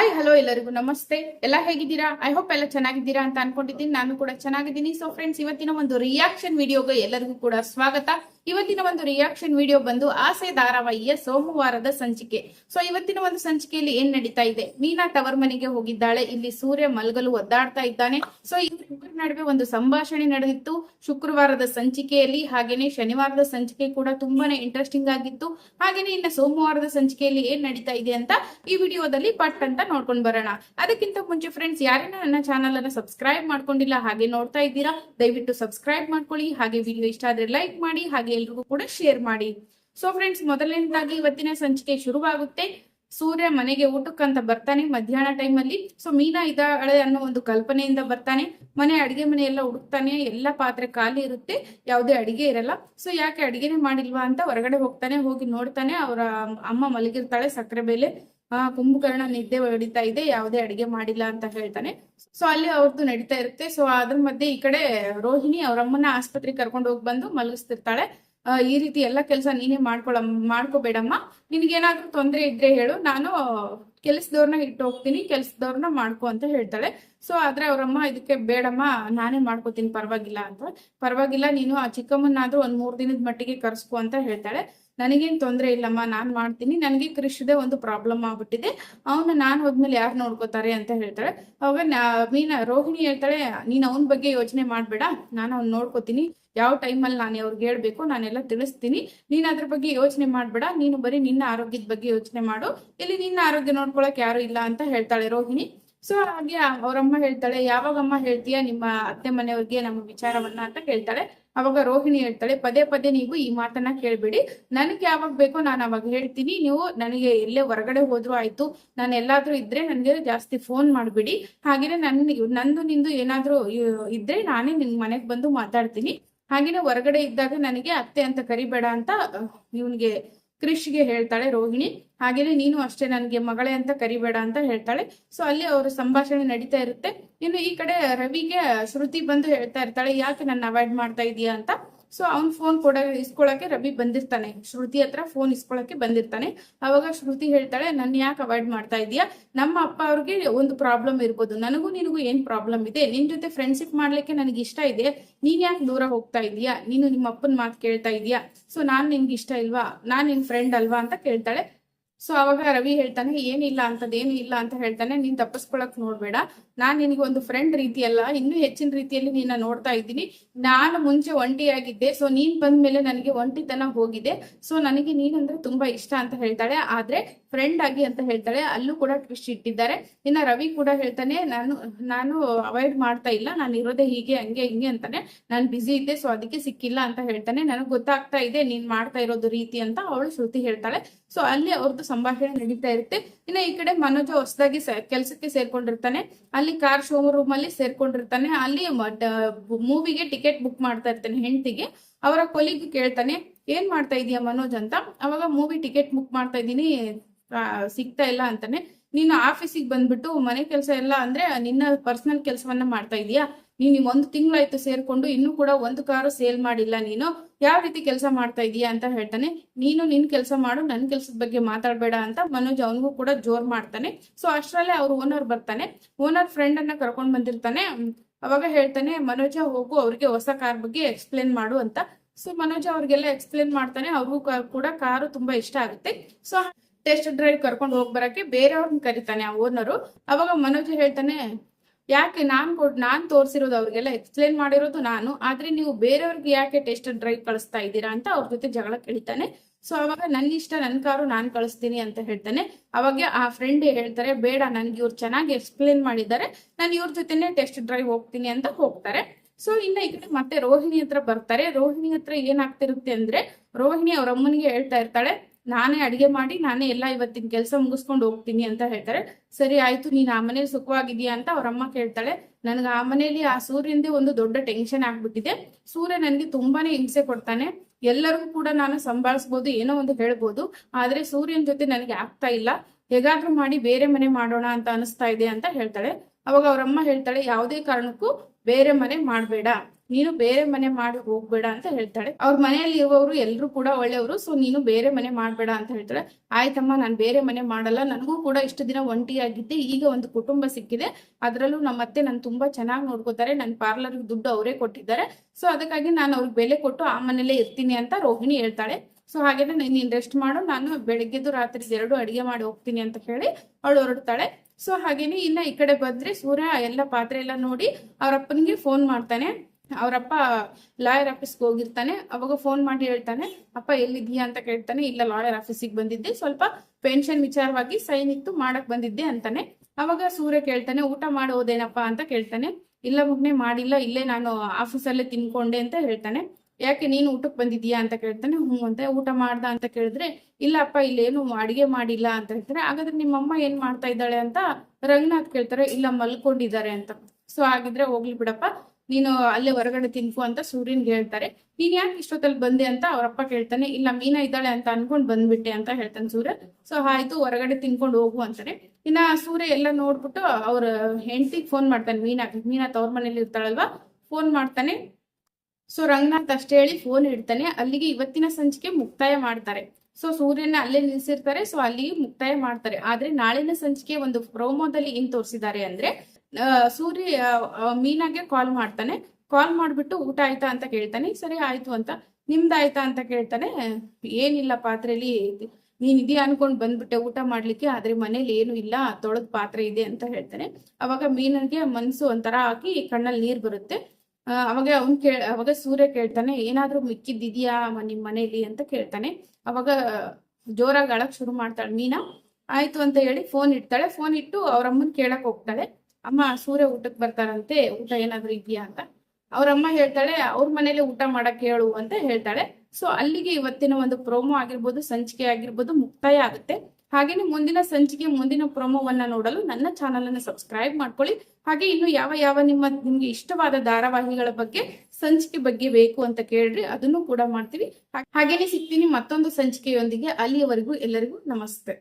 Hi hello ಎಲ್ಲರಿಗೂ, ನಮಸ್ತೆ. ಎಲ್ಲ ಹೇಗಿದ್ದೀರಾ? ಐ ಹೋಪ್ ಎಲ್ಲ ಚೆನ್ನಾಗಿದ್ದೀರಾ ಅಂತ ಅನ್ಕೊಂಡಿದ್ದೀನಿ. ನಾನು ಕೂಡ ಚೆನ್ನಾಗಿದ್ದೀನಿ. ಸೊ ಫ್ರೆಂಡ್ಸ್ ಇವತ್ತಿನ ಒಂದು ರಿಯಾಕ್ಷನ್ ವಿಡಿಯೋಗೆ ಎಲ್ಲರಿಗೂ ಕೂಡ ಸ್ವಾಗತ. ಇವತ್ತಿನ ಒಂದು ರಿಯಾಕ್ಷನ್ ವಿಡಿಯೋ ಬಂದು ಆಸೆ ಧಾರಾವಾಹಿಯ ಸೋಮವಾರದ ಸಂಚಿಕೆ. ಸೊ ಇವತ್ತಿನ ಒಂದು ಸಂಚಿಕೆಯಲ್ಲಿ ಏನ್ ನಡೀತಾ ಇದೆ? ಮೀನಾ ಟವರ್ ಮನೆಗೆ ಹೋಗಿದ್ದಾಳೆ. ಇಲ್ಲಿ ಸೂರ್ಯ ಮಲಗಲು ಒದ್ದಾಡ್ತಾ ಇದ್ದಾನೆ. ಸೊ ಇಬ್ಬರ ನಡುವೆ ಒಂದು ಸಂಭಾಷಣೆ ನಡೆದಿತ್ತು. ಶುಕ್ರವಾರದ ಸಂಚಿಕೆಯಲ್ಲಿ ಹಾಗೇನೆ ಶನಿವಾರದ ಸಂಚಿಕೆ ಕೂಡ ತುಂಬಾನೇ ಇಂಟ್ರೆಸ್ಟಿಂಗ್ ಆಗಿತ್ತು. ಹಾಗೇನೆ ಇನ್ನ ಸೋಮವಾರದ ಸಂಚಿಕೆಯಲ್ಲಿ ಏನ್ ನಡೀತಾ ಇದೆ ಅಂತ ಈ ವಿಡಿಯೋದಲ್ಲಿ ಪಟ್ ಅಂತ ನೋಡ್ಕೊಂಡ್ ಬರೋಣ. ಅದಕ್ಕಿಂತ ಮುಂಚೆ ಫ್ರೆಂಡ್ಸ್ ಯಾರೇನ ನನ್ನ ಚಾನಲ್ ಅನ್ನ ಸಬ್ಸ್ಕ್ರೈಬ್ ಮಾಡ್ಕೊಂಡಿಲ್ಲ, ಹಾಗೆ ನೋಡ್ತಾ ಇದ್ದೀರಾ, ದಯವಿಟ್ಟು ಸಬ್ಸ್ಕ್ರೈಬ್ ಮಾಡ್ಕೊಳ್ಳಿ. ಹಾಗೆ ವಿಡಿಯೋ ಇಷ್ಟ ಆದ್ರೆ ಲೈಕ್ ಮಾಡಿ, ಹಾಗೆ ಎಲ್ರಿಗೂ ಕೂಡ ಶೇರ್ ಮಾಡಿ. ಸೊ ಫ್ರೆಂಡ್ಸ್ ಮೊದಲನೇದಾಗಿ ಇವತ್ತಿನ ಸಂಚಿಕೆ ಶುರುವಾಗುತ್ತೆ. ಸೂರ್ಯ ಮನೆಗೆ ಊಟಕ್ಕಂತ ಬರ್ತಾನೆ ಮಧ್ಯಾಹ್ನ ಟೈಮ್ ಅಲ್ಲಿ. ಸೊ ಮೀನಾ ಇದ್ದಾಳೆ ಅನ್ನೋ ಒಂದು ಕಲ್ಪನೆಯಿಂದ ಬರ್ತಾನೆ. ಮನೆ ಅಡಿಗೆ ಮನೆ ಎಲ್ಲ ಹುಡುಕ್ತಾನೆ, ಎಲ್ಲ ಪಾತ್ರೆ ಖಾಲಿ ಇರುತ್ತೆ, ಯಾವುದೇ ಅಡಿಗೆ ಇರಲ್ಲ. ಸೊ ಯಾಕೆ ಅಡಿಗೆನೆ ಮಾಡಿಲ್ವಾ ಅಂತ ಹೊರಗಡೆ ಹೋಗ್ತಾನೆ, ಹೋಗಿ ನೋಡ್ತಾನೆ. ಅವರ ಅಮ್ಮ ಮಲಗಿರ್ತಾಳೆ ಸಕ್ಕರೆ ಬೇಲೆ ಆ ಕುಂಭಕರ್ಣ ನಿದ್ದೆ ಹೊಡಿತಾ ಇದೆ, ಯಾವುದೇ ಅಡಿಗೆ ಮಾಡಿಲ್ಲ ಅಂತ ಹೇಳ್ತಾನೆ. ಸೊ ಅಲ್ಲಿ ಅವ್ರದ್ದು ನಡೀತಾ ಇರುತ್ತೆ. ಸೊ ಅದ್ರ ಮಧ್ಯೆ ಈ ಕಡೆ ರೋಹಿಣಿ ಅವ್ರ ಅಮ್ಮನ ಆಸ್ಪತ್ರೆಗೆ ಕರ್ಕೊಂಡು ಹೋಗಿ ಬಂದು ಮಲಗಿಸ್ತಿರ್ತಾಳೆ. ಈ ರೀತಿ ಎಲ್ಲ ಕೆಲಸ ನೀನೇ ಮಾಡ್ಕೊಳ, ಮಾಡ್ಕೋಬೇಡಮ್ಮ. ನಿನ್ಗೇನಾದ್ರೂ ತೊಂದರೆ ಇದ್ರೆ ಹೇಳು. ನಾನು ಕೆಲಸದವ್ರನ್ನ ಇಟ್ಟು ಹೋಗ್ತೀನಿ. ಕೆಲಸದವ್ರನ್ನ ಮಾಡ್ಕೊ ಅಂತ ಹೇಳ್ತಾಳೆ. ಸೊ ಆದ್ರೆ ಅವ್ರಮ್ಮ ಇದಕ್ಕೆ ಬೇಡಮ್ಮ, ನಾನೇ ಮಾಡ್ಕೋತೀನಿ, ಪರವಾಗಿಲ್ಲ ಅಂತ. ಪರವಾಗಿಲ್ಲ, ನೀನು ಆ ಚಿಕ್ಕಮ್ಮನಾದ್ರೂ ಒಂದ್ ಮೂರ್ ದಿನದ ಮಟ್ಟಿಗೆ ಕರ್ಸ್ಕೊ ಅಂತ ಹೇಳ್ತಾಳೆ. ನನಗೇನ್ ತೊಂದರೆ ಇಲ್ಲಮ್ಮ, ನಾನ್ ಮಾಡ್ತೀನಿ. ನನಗೆ ಕೃಷಿದೇ ಒಂದು ಪ್ರಾಬ್ಲಮ್ ಆಗ್ಬಿಟ್ಟಿದೆ. ಅವನ್ನ ನಾನ್ ಹೋದ್ಮೇಲೆ ಯಾರು ನೋಡ್ಕೋತಾರೆ ಅಂತ ಹೇಳ್ತಾಳೆ. ಅವಾಗ ಮೀನಾ, ರೋಹಿಣಿ ಹೇಳ್ತಾಳೆ, ನೀನ್ ಅವನ ಬಗ್ಗೆ ಯೋಚನೆ ಮಾಡ್ಬೇಡ, ನಾನು ಅವ್ನ್ ನೋಡ್ಕೋತೀನಿ. ಯಾವ ಟೈಮಲ್ಲಿ ನಾನು ಅವ್ರಿಗೆ ಹೇಳ್ಬೇಕು, ನಾನೆಲ್ಲ ತಿಳಿಸ್ತೀನಿ. ನೀನ್ ಅದ್ರ ಬಗ್ಗೆ ಯೋಚನೆ ಮಾಡ್ಬೇಡ, ನೀನು ಬರೀ ನಿನ್ನ ಆರೋಗ್ಯದ ಬಗ್ಗೆ ಯೋಚನೆ ಮಾಡು. ಇಲ್ಲಿ ನಿನ್ನ ಆರೋಗ್ಯ ನೋಡ್ಕೊಳಕ್ ಯಾರು ಇಲ್ಲ ಅಂತ ಹೇಳ್ತಾಳೆ ರೋಹಿಣಿ. ಸೊ ಹಾಗೆ ಅವರಮ್ಮ ಹೇಳ್ತಾಳೆ ಯಾವಾಗಮ್ಮ ಹೇಳ್ತೀಯ? ನಿಮ್ಮ ಅತ್ತೆ ಮನೆಯವ್ರಿಗೆ ನಮ್ಮ ವಿಚಾರವನ್ನ ಅಂತ ಕೇಳ್ತಾಳೆ. ಅವಾಗ ರೋಹಿಣಿ ಹೇಳ್ತಾಳೆ, ಪದೇ ಪದೇ ನೀವು ಈ ಮಾತನ್ನ ಕೇಳ್ಬೇಡಿ. ನನಗೆ ಯಾವಾಗ ಬೇಕೋ ನಾನು ಅವಾಗ ಹೇಳ್ತೀನಿ. ನೀವು ನನಗೆ ಎಲ್ಲೇ ಹೊರಗಡೆ ಹೋದ್ರು ಆಯ್ತು. ನಾನು ಎಲ್ಲಾದ್ರೂ ಇದ್ರೆ ನನಗೆ ಜಾಸ್ತಿ ಫೋನ್ ಮಾಡ್ಬೇಡಿ. ಹಾಗೇನೆ ನನ್, ನಂದು ನಿಂದು ಏನಾದ್ರೂ ಇದ್ರೆ ನಾನೇ ನಿನ್ ಮನೆಗ್ ಬಂದು ಮಾತಾಡ್ತೀನಿ. ಹಾಗೇನೆ ಹೊರಗಡೆ ಇದ್ದಾಗ ನನಗೆ ಅತ್ತೆ ಅಂತ ಕರಿಬೇಡ ಅಂತ ಇವನ್ಗೆ ಕ್ರಿಶ್ಗೆ ಹೇಳ್ತಾಳೆ ರೋಹಿಣಿ. ಹಾಗೇನೆ ನೀನು ಅಷ್ಟೇ ನನಗೆ ಮಗಳೇ ಅಂತ ಕರಿಬೇಡ ಅಂತ ಹೇಳ್ತಾಳೆ. ಸೊ ಅಲ್ಲಿ ಅವ್ರ ಸಂಭಾಷಣೆ ನಡೀತಾ ಇರುತ್ತೆ. ಇನ್ನು ಈ ಕಡೆ ರವಿಗೆ ಶ್ರುತಿ ಬಂದು ಹೇಳ್ತಾ ಇರ್ತಾಳೆ, ಯಾಕೆ ನನ್ನ ಅವಾಯ್ಡ್ ಮಾಡ್ತಾ ಇದೀಯಾ? ಅಂತ. ಸೊ ಅವ್ನ್ ಫೋನ್ ಕೊಡ ಇಸ್ಕೊಳಕ್ಕೆ ರವಿ ಬಂದಿರ್ತಾನೆ. ಶ್ರುತಿ ಹತ್ರ ಫೋನ್ ಇಸ್ಕೊಳಕ್ಕೆ ಬಂದಿರ್ತಾನೆ. ಅವಾಗ ಶ್ರುತಿ ಹೇಳ್ತಾಳೆ, ನನ್ ಯಾಕೆ ಅವಾಯ್ಡ್ ಮಾಡ್ತಾ ಇದೀಯಾ ನಮ್ಮ ಅಪ್ಪ ಅವ್ರಿಗೆ ಒಂದು ಪ್ರಾಬ್ಲಮ್ ಇರ್ಬೋದು. ನನಗೂ ನಿನಗೂ ಏನ್ ಪ್ರಾಬ್ಲಮ್ ಇದೆ? ನಿನ್ ಜೊತೆ ಫ್ರೆಂಡ್ಶಿಪ್ ಮಾಡ್ಲಿಕ್ಕೆ ನನಗೆ ಇಷ್ಟ ಇದೆ. ನೀನ್ ಯಾಕೆ ದೂರ ಹೋಗ್ತಾ ಇದೀಯಾ ನೀನು ನಿಮ್ಮ ಅಪ್ಪನ ಮಾತು ಕೇಳ್ತಾ ಇದೀಯಾ ಸೊ ನಾನ್ ನಿನ್ಗೆ ಇಷ್ಟ ಇಲ್ವಾ? ನಾನ್ ನಿನ್ ಫ್ರೆಂಡ್ ಅಲ್ವಾ? ಅಂತ ಕೇಳ್ತಾಳೆ. ಸೊ ಅವಾಗ ರವಿ ಹೇಳ್ತಾನೆ, ಏನಿಲ್ಲ ಅಂತದೇನು ಇಲ್ಲ ಅಂತ ಹೇಳ್ತಾನೆ, ನೀನ್ ತಪ್ಪಿಸ್ಕೊಳಕ್ ನೋಡ್ಬೇಡ. ನಾನ್ ನಿನಗೆ ಒಂದು ಫ್ರೆಂಡ್ ರೀತಿಯಲ್ಲ, ಇನ್ನೂ ಹೆಚ್ಚಿನ ರೀತಿಯಲ್ಲಿ ನಿನ್ನ ನೋಡ್ತಾ ಇದ್ದೀನಿ. ನಾನು ಮುಂಚೆ ಒಂಟಿಯಾಗಿದ್ದೆ ಸೊ ನೀನ್ ಬಂದ್ಮೇಲೆ ನನಗೆ ಒಂಟಿತನ ಹೋಗಿದೆ. ಸೊ ನನಗೆ ನೀನಂದ್ರೆ ತುಂಬಾ ಇಷ್ಟ ಅಂತ ಹೇಳ್ತಾಳೆ. ಆದ್ರೆ ಫ್ರೆಂಡ್ ಆಗಿ ಅಂತ ಹೇಳ್ತಾಳೆ. ಅಲ್ಲೂ ಕೂಡ ಟ್ವಿಸ್ಟ್ ಇಟ್ಟಿದ್ದಾರೆ. ಇನ್ನ ರವಿ ಕೂಡ ಹೇಳ್ತಾನೆ, ನಾನು ನಾನು ಅವಾಯ್ಡ್ ಮಾಡ್ತಾ ಇಲ್ಲ. ನಾನು ಇರೋದೇ ಹೀಗೆ, ಹಂಗೆ, ಹಿಂಗೆ ಅಂತಾನೆ. ನಾನು ಬಿಸಿ ಇದ್ದೆ ಸೊ ಅದಕ್ಕೆ ಸಿಕ್ಕಿಲ್ಲ ಅಂತ ಹೇಳ್ತಾನೆ. ನನಗೆ ಗೊತ್ತಾಗ್ತಾ ಇದೆ ನೀನ್ ಮಾಡ್ತಾ ಇರೋದು ರೀತಿ ಅಂತ ಅವಳು ಶ್ರುತಿ ಹೇಳ್ತಾಳೆ. ಸೊ ಅಲ್ಲಿ ಅವ್ರದ್ದು ಸಂಭಾಷಣೆ ನಡೀತಾ ಇರುತ್ತೆ. ಇನ್ನ ಈ ಕಡೆ ಮನೋಜ್ ಹೊಸದಾಗಿ ಕೆಲಸಕ್ಕೆ ಸೇರ್ಕೊಂಡಿರ್ತಾನೆ. ಅಲ್ಲಿ ಕಾರ್ ಶೋರೂಮ್ ಅಲ್ಲಿ ಸೇರ್ಕೊಂಡಿರ್ತಾನೆ. ಅಲ್ಲಿ ಮೂವಿಗೆ ಟಿಕೆಟ್ ಬುಕ್ ಮಾಡ್ತಾ ಇರ್ತಾನೆ ಹೆಂಡತಿಗೆ. ಅವರ ಕೊಲಿಗೆ ಕೇಳ್ತಾನೆ, ಏನ್ ಮಾಡ್ತಾ ಇದೀಯ ಮನೋಜ್ ಅಂತ? ಅವಾಗ ಮೂವಿ ಟಿಕೆಟ್ ಬುಕ್ ಮಾಡ್ತಾ ಇದ್ದೀನಿ. ಸಿಗ್ತಾ ಇಲ್ಲ ಅಂತಾನೆ. ನೀನು ಆಫೀಸಿಗೆ ಬಂದ್ಬಿಟ್ಟು ಮನೆ ಕೆಲಸ ಎಲ್ಲ ಅಂದ್ರೆ ನಿನ್ನ ಪರ್ಸನಲ್ ಕೆಲಸವನ್ನ ಮಾಡ್ತಾ ಇದೀಯಾ? ನೀನು ಒಂದು ತಿಂಗಳಾಯ್ತು ಸೇರ್ಕೊಂಡು ಇನ್ನೂ ಕೂಡ ಒಂದು ಕಾರು ಸೇಲ್ ಮಾಡಿಲ್ಲ ನೀನು. ಯಾವ ರೀತಿ ಕೆಲಸ ಮಾಡ್ತಾ ಇದೀಯಾ ಅಂತ ಹೇಳ್ತಾನೆ. ನೀನು ನಿನ್ ಕೆಲಸ ಮಾಡು, ನನ್ ಕೆಲ್ಸದ ಬಗ್ಗೆ ಮಾತಾಡ್ಬೇಡ ಅಂತ ಮನೋಜ್ ಅವನಿಗೂ ಕೂಡ ಜೋರ್ ಮಾಡ್ತಾನೆ. ಸೊ ಅಷ್ಟರಲ್ಲೇ ಅವ್ರ ಓನರ್ ಬರ್ತಾನೆ. ಓನರ್ ಫ್ರೆಂಡ್ ಅನ್ನ ಕರ್ಕೊಂಡ್ ಬಂದಿರ್ತಾನೆ. ಅವಾಗ ಹೇಳ್ತಾನೆ, ಮನೋಜ, ಹೋಗು, ಅವ್ರಿಗೆ ಹೊಸ ಕಾರ್ ಬಗ್ಗೆ ಎಕ್ಸ್ಪ್ಲೇನ್ ಮಾಡು ಅಂತ. ಸೊ ಮನೋಜ್ ಅವ್ರಿಗೆಲ್ಲ ಎಕ್ಸ್ಪ್ಲೇನ್ ಮಾಡ್ತಾನೆ. ಅವ್ರಿಗೂ ಕೂಡ ಕಾರು ತುಂಬಾ ಇಷ್ಟ ಆಗುತ್ತೆ. ಸೊ ಟೆಸ್ಟ್ ಡ್ರೈವ್ ಕರ್ಕೊಂಡು ಹೋಗ್ ಬರಕ್ಕೆ ಬೇರೆಯವ್ರನ್ನ ಕರಿತಾನೆ ಆ ಓನರು ಅವಾಗ ಮನೋಜ್ ಹೇಳ್ತಾನೆ ಯಾಕೆ ನಾನ್ ಕೊಡ್, ನಾನ್ ತೋರಿಸಿರೋದು ಅವ್ರಿಗೆಲ್ಲ ಎಕ್ಸ್ಪ್ಲೇನ್ ಮಾಡಿರೋದು ನಾನು, ಆದ್ರೆ ನೀವು ಬೇರೆಯವ್ರಿಗೆ ಯಾಕೆ ಟೆಸ್ಟ್ ಡ್ರೈವ್ ಕಳಿಸ್ತಾ ಇದ್ದೀರಾ ಅಂತ ಅವ್ರ ಜೊತೆ ಜಗಳ ಕೇಳಿತಾನೆ. ಸೊ ಅವಾಗ ನನ್ನ ಇಷ್ಟ ನನ್ನ ಕಾರು ನಾನ್ ಕಳಿಸ್ತೀನಿ ಅಂತ ಹೇಳ್ತಾನೆ. ಅವಾಗ ಆ ಫ್ರೆಂಡ್ ಹೇಳ್ತಾರೆ, ಬೇಡ, ನನ್ಗೆ ಇವ್ರು ಚೆನ್ನಾಗಿ ಎಕ್ಸ್ಪ್ಲೇನ್ ಮಾಡಿದ್ದಾರೆ. ನಾನು ಇವ್ರ ಜೊತೆನೆ ಟೆಸ್ಟ್ ಡ್ರೈವ್ ಹೋಗ್ತೀನಿ ಅಂತ ಹೋಗ್ತಾರೆ. ಸೊ ಇನ್ನ ಈ ಮತ್ತೆ ರೋಹಿಣಿ ಹತ್ರ ಬರ್ತಾರೆ. ರೋಹಿಣಿ ಹತ್ರ ಏನಾಗ್ತಿರುತ್ತೆ ಅಂದ್ರೆ, ರೋಹಿಣಿ ಅವ್ರ ಅಮ್ಮನಿಗೆ ಹೇಳ್ತಾ ಇರ್ತಾಳೆ ನಾನೇ ಅಡಿಗೆ ಮಾಡಿ, ನಾನೇ ಎಲ್ಲ ಇವತ್ತಿನ ಕೆಲಸ ಮುಗಿಸ್ಕೊಂಡು ಹೋಗ್ತೀನಿ ಅಂತ ಹೇಳ್ತಾರೆ. ಸರಿ, ಆಯ್ತು, ನೀನ್ ಆ ಮನೇಲಿ ಸುಖವಾಗಿದೀಯಾ ಅಂತ ಅವ್ರ ಅಮ್ಮ ಕೇಳ್ತಾಳೆ. ನನ್ಗೆ ಆ ಮನೇಲಿ ಆ ಸೂರ್ಯಂದೇ ಒಂದು ದೊಡ್ಡ ಟೆನ್ಷನ್ ಆಗ್ಬಿಟ್ಟಿದೆ. ಸೂರ್ಯ ನನ್ಗೆ ತುಂಬಾನೇ ಹಿಂಸೆ ಕೊಡ್ತಾನೆ. ಎಲ್ಲರಿಗೂ ಕೂಡ ನಾನು ಸಂಭಾಳಿಸ್ಬೋದು, ಏನೋ ಒಂದು ಹೇಳ್ಬೋದು. ಆದ್ರೆ ಸೂರ್ಯನ ಜೊತೆ ನನಗೆ ಆಗ್ತಾ ಇಲ್ಲ. ಹೇಗಾದ್ರೂ ಮಾಡಿ ಬೇರೆ ಮನೆ ಮಾಡೋಣ ಅಂತ ಅನಿಸ್ತಾ ಇದೆ ಅಂತ ಹೇಳ್ತಾಳೆ. ಅವಾಗ ಅವ್ರಮ್ಮ ಹೇಳ್ತಾಳೆ, ಯಾವುದೇ ಕಾರಣಕ್ಕೂ ಬೇರೆ ಮನೆ ಮಾಡಬೇಡ. ನೀನು ಬೇರೆ ಮನೆ ಮಾಡಿ ಹೋಗ್ಬೇಡ ಅಂತ ಹೇಳ್ತಾಳೆ. ಅವ್ರ ಮನೆಯಲ್ಲಿ ಇರುವವರು ಎಲ್ಲರೂ ಕೂಡ ಒಳ್ಳೆಯವರು ಸೊ ನೀನು ಬೇರೆ ಮನೆ ಮಾಡಬೇಡ ಅಂತ ಹೇಳ್ತಾಳೆ. ಆಯ್ತಮ್ಮ, ನಾನು ಬೇರೆ ಮನೆ ಮಾಡಲ್ಲ, ನನಗೂ ಕೂಡ ಇಷ್ಟು ದಿನ ಒಂಟಿಯಾಗಿದ್ದೆ ಈಗ ಒಂದು ಕುಟುಂಬ ಸಿಕ್ಕಿದೆ, ಅದರಲ್ಲೂ ನಮ್ಮ ಅತ್ತೆ ನಾನು ತುಂಬಾ ಚೆನ್ನಾಗಿ ನೋಡ್ಕೋತಾರೆ ನನ್ನ ಪಾರ್ಲರ್ಗೆ ದುಡ್ಡು ಅವರೇ ಕೊಟ್ಟಿದ್ದಾರೆ ಸೊ ಅದಕ್ಕಾಗಿ ನಾನು ಅವ್ರಿಗೆ ಬೆಲೆ ಕೊಟ್ಟು ಆ ಮನೇಲೇ ಇರ್ತೀನಿ ಅಂತ ರೋಹಿಣಿ ಹೇಳ್ತಾಳೆ. ಸೊ ಹಾಗೆ ನೀನ್ ರೆಸ್ಟ್ ಮಾಡು, ನಾನು ಬೆಳಗ್ಗೆದು ರಾತ್ರಿ ಎರಡು ಅಡಿಗೆ ಮಾಡಿ ಹೋಗ್ತೀನಿ ಅಂತ ಹೇಳಿ ಅವಳು ಹೊರಡ್ತಾಳೆ. ಸೊ ಹಾಗೇನೆ ಇನ್ನ ಈ ಕಡೆ ಬಂದ್ರೆ ಸೂರ್ಯ ಎಲ್ಲ ಪಾತ್ರೆ ಎಲ್ಲ ನೋಡಿ ಅವರಪ್ಪನಿಗೆ ಫೋನ್ ಮಾಡ್ತಾನೆ. ಅವರಪ್ಪ ಲಾಯರ್ ಆಫೀಸ್ಗೆ ಹೋಗಿರ್ತಾನೆ. ಅವಾಗ ಫೋನ್ ಮಾಡಿ ಹೇಳ್ತಾನೆ, ಅಪ್ಪ ಎಲ್ಲಿದ್ಯಾ ಅಂತ ಕೇಳ್ತಾನೆ. ಇಲ್ಲ ಲಾಯರ್ ಆಫೀಸಿಗೆ ಬಂದಿದ್ದೆ. ಸ್ವಲ್ಪ ಪೆನ್ಷನ್ ವಿಚಾರವಾಗಿ ಸೈನ್ ಇತ್ತು, ಮಾಡಕ್ ಬಂದಿದ್ದೆ, ಅಂತಾನೆ. ಅವಾಗ ಸೂರ್ಯ ಕೇಳ್ತಾನೆ, ಊಟ ಮಾಡೋದೇನಪ್ಪ? ಅಂತ ಕೇಳ್ತಾನೆ. ಇಲ್ಲ ಮಗ್ನೆ, ಮಾಡಿಲ್ಲ. ಇಲ್ಲೇ ನಾನು ಆಫೀಸಲ್ಲೇ ತಿನ್ಕೊಂಡೆ, ಅಂತ ಹೇಳ್ತಾನೆ. ಯಾಕೆ ನೀನು ಊಟಕ್ಕೆ ಬಂದಿದ್ಯಾ ಅಂತ ಕೇಳ್ತಾನೆ, ಹ್ಞೂ ಅಂತ, ಊಟ ಮಾಡ್ದ ಅಂತ ಕೇಳಿದ್ರೆ, ಇಲ್ಲಪ್ಪ, ಇಲ್ಲೇನು ಅಡಿಗೆ ಮಾಡಿಲ್ಲ ಅಂತ ಹೇಳ್ತಾರೆ. ಹಾಗಾದ್ರೆ ನಿಮ್ಮಮ್ಮ ಏನ್ ಮಾಡ್ತಾ ಇದ್ದಾಳೆ ಅಂತ ರಂಗನಾಥ್ ಕೇಳ್ತಾರೆ, ಇಲ್ಲ ಮಲ್ಕೊಂಡಿದ್ದಾರೆ ಅಂತ. ಸೊ ಹಾಗಿದ್ರೆ ಹೋಗ್ಲಿ ಬಿಡಪ್ಪ, ನೀನು ಅಲ್ಲೇ ಹೊರಗಡೆ ತಿನ್ಕು ಅಂತ ಸೂರ್ಯನ್ಗೆ ಹೇಳ್ತಾರೆ. ನೀನ್ ಯಾಕೆ ಇಷ್ಟೊತ್ತಲ್ಲಿ ಬಂದೆ ಅಂತ ಅವರಪ್ಪ ಕೇಳ್ತಾನೆ, ಇಲ್ಲ ಮೀನಾ ಇದ್ದಾಳೆ ಅಂತ ಅನ್ಕೊಂಡ್ ಬಂದ್ಬಿಟ್ಟೆ ಅಂತ ಹೇಳ್ತಾನೆ ಸೂರ್ಯ. ಸೊ ಆಯ್ತು, ಹೊರಗಡೆ ತಿನ್ಕೊಂಡು ಹೋಗು ಅಂತಾನೆ ಇನ್ನ ಸೂರ್ಯ ಎಲ್ಲ ನೋಡ್ಬಿಟ್ಟು ಅವ್ರ ಹೆಂಡತಿಗೆ ಫೋನ್ ಮಾಡ್ತಾನೆ ಮೀನಾ ಮೀನಾ ತವ್ರ ಮನೇಲಿ ಇರ್ತಾಳಲ್ವಾ ಫೋನ್ ಮಾಡ್ತಾನೆ. ಸೊ ರಂಗನಾಥ್ ಅಷ್ಟೇ ಹೇಳಿ ಫೋನ್ ಇಡ್ತಾನೆ. ಅಲ್ಲಿಗೆ ಇವತ್ತಿನ ಸಂಚಿಕೆ ಮುಕ್ತಾಯ ಮಾಡ್ತಾರೆ. ಸೊ ಸೂರ್ಯನ ಅಲ್ಲೇ ನಿಲ್ಸಿರ್ತಾರೆ ಸೊ ಅಲ್ಲಿಗೆ ಮುಕ್ತಾಯ ಮಾಡ್ತಾರೆ. ಆದ್ರೆ ನಾಳಿನ ಸಂಚಿಕೆ ಒಂದು ಪ್ರೋಮೋದಲ್ಲಿ ಏನ್ ತೋರಿಸಿದ್ದಾರೆ ಅಂದ್ರೆ ಸೂರ್ಯ ಮೀನಾಗೆ ಕಾಲ್ ಮಾಡ್ತಾನೆ. ಕಾಲ್ ಮಾಡ್ಬಿಟ್ಟು ಊಟ ಆಯ್ತಾ ಅಂತ ಕೇಳ್ತಾನೆ. ಸರಿ, ಆಯ್ತು ಅಂತ. ನಿಮ್ದಾಯ್ತಾ ಅಂತ ಕೇಳ್ತಾನೆ. ಏನಿಲ್ಲ ಪಾತ್ರೆಲಿ ನೀನ್ ಇದೆಯಾ ಅನ್ಕೊಂಡ್ ಬಂದ್ಬಿಟ್ಟೆ ಊಟ ಮಾಡ್ಲಿಕ್ಕೆ, ಆದ್ರೆ ಮನೇಲಿ ಏನು ಇಲ್ಲ, ತೊಳೆದ್ ಪಾತ್ರೆ ಇದೆ ಅಂತ ಹೇಳ್ತಾನೆ. ಅವಾಗ ಮೀನಿಗೆ ಮನ್ಸು ಒಂಥರ ಹಾಕಿ ಕಣ್ಣಲ್ಲಿ ನೀರ್ ಬರುತ್ತೆ. ಅವಾಗ ಅವ್ನ್ ಕೇ ಅವಾಗ ಸೂರ್ಯ ಕೇಳ್ತಾನೆ, ಏನಾದ್ರೂ ಮಿಕ್ಕಿದ್ದಿದ್ಯಾ ನಿಮ್ ಮನೇಲಿ? ಅಂತ ಕೇಳ್ತಾನೆ. ಅವಾಗ ಜೋರಾಗಿ ಅಳಕ್ ಶುರು ಮಾಡ್ತಾಳೆ ಮೀನಾ. ಆಯ್ತು ಅಂತ ಹೇಳಿ ಫೋನ್ ಇಡ್ತಾಳೆ. ಫೋನ್ ಇಟ್ಟು ಅವ್ರ ಅಮ್ಮನ್ ಕೇಳಕ್ ಹೋಗ್ತಾಳೆ. ಅಮ್ಮ, ಸೂರ್ಯ ಊಟಕ್ ಬರ್ತಾರಂತೆ, ಊಟ ಏನಾದ್ರು ಇದೆಯಾ? ಅಂತ. ಅವ್ರಮ್ಮ ಹೇಳ್ತಾಳೆ, ಅವ್ರ ಮನೇಲಿ ಊಟ ಮಾಡಕ್ ಹೇಳು ಅಂತ ಹೇಳ್ತಾಳೆ. ಸೊ, ಅಲ್ಲಿಗೆ ಇವತ್ತಿನ ಒಂದು ಪ್ರೋಮೋ ಆಗಿರ್ಬೋದು, ಸಂಚಿಕೆ ಆಗಿರ್ಬೋದು ಮುಕ್ತಾಯ ಆಗುತ್ತೆ. ಹಾಗೇನೆ ಮುಂದಿನ ಸಂಚಿಕೆ, ಮುಂದಿನ ಪ್ರೊಮೋವನ್ನ ನೋಡಲು ನನ್ನ ಚಾನಲ್ ಅನ್ನು ಸಬ್ಸ್ಕ್ರೈಬ್ ಮಾಡ್ಕೊಳ್ಳಿ. ಹಾಗೆ ಇನ್ನು ಯಾವ ಯಾವ ನಿಮ್ಮ, ನಿಮ್ಗೆ ಇಷ್ಟವಾದ ಧಾರಾವಾಹಿಗಳ ಬಗ್ಗೆ, ಸಂಚಿಕೆ ಬಗ್ಗೆ ಬೇಕು ಅಂತ ಕೇಳ್ರಿ ಅದನ್ನು ಕೂಡ ಮಾಡ್ತೀವಿ. ಹಾಗೇನೆ ಸಿಗ್ತೀನಿ ಮತ್ತೊಂದು ಸಂಚಿಕೆಯೊಂದಿಗೆ. ಅಲ್ಲಿಯವರೆಗೂ ಎಲ್ಲರಿಗೂ ನಮಸ್ತೆ.